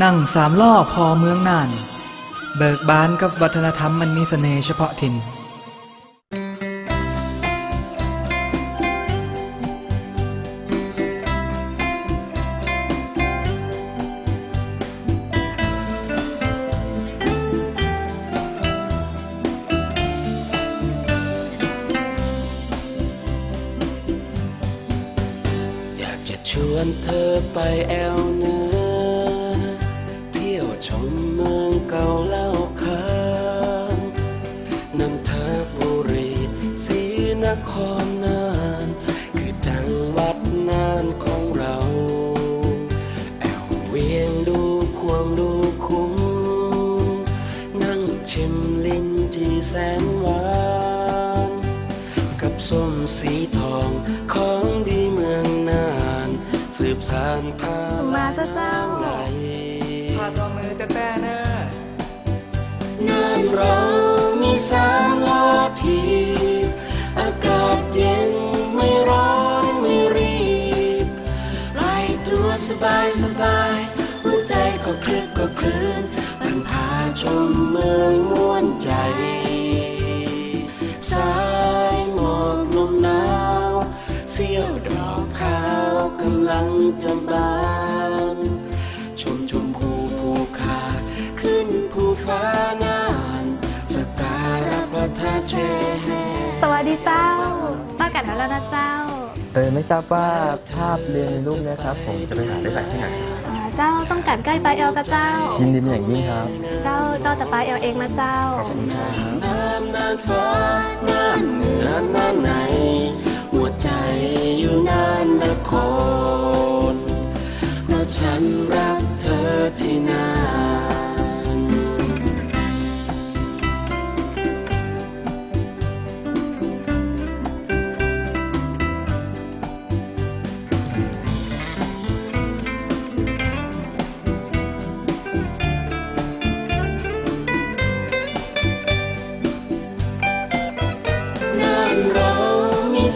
นั่งสามล้อพอเมืองน่าน เบิกบานกับวัฒนธรรมมันมีเสน่ห์เฉพาะถิ่น อยากจะชวนเธอไปแอวเหนือ ชมเมืองเก่าเล่าขานนันทบุรีศรีนครนานคือจังหวัดน่านของเราแอวเวียงดูควงดูคุ้มนั่งชิมลิ้นจีแสนหวานกับส้มสีทองของดีเมืองนาน สืบสานพามาเจ้า สามล้อทีอากาศเย็นไม่ร้อนไม่รีบไล่ตัวสบายสบายหัวใจก็คลึกก็คลื่นมันพาชมเมืองม่วนใจ สายหมอกลมหนาว เสี้ยวดอกขาวกำลังจะบาน สวัสดีเจ้าป้ากันแล้วนะเจ้า เออไม่ทราบว่าภาพเรียนในรูปเนะครับ ผมจะไปหาได้จากที่ไหนอ่าเจ้าต้องการใกล้ไปเอลกับเจ้า ยินดีเป็นอย่างยิ่งครับ เจ้าเจ้าจะไปเอลเองนะเจ้าขอบคุณครับน้ำนานฟ้าน่านเหนือน่านในหัวใจอยู่นานนครเพราะฉันรักเธอที่นานน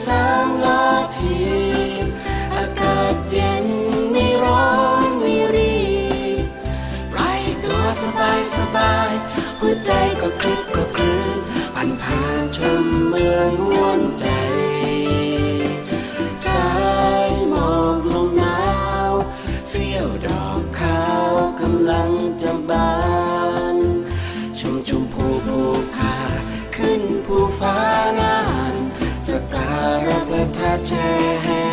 สามล้อทีมอากาศเย็นไม่ร้อนไม่รีไรตัวสบายสบาย หัวใจก็คลิกก็คลื่นผ่านผ่านชมเมืองม่วนใจ ขึ้นภู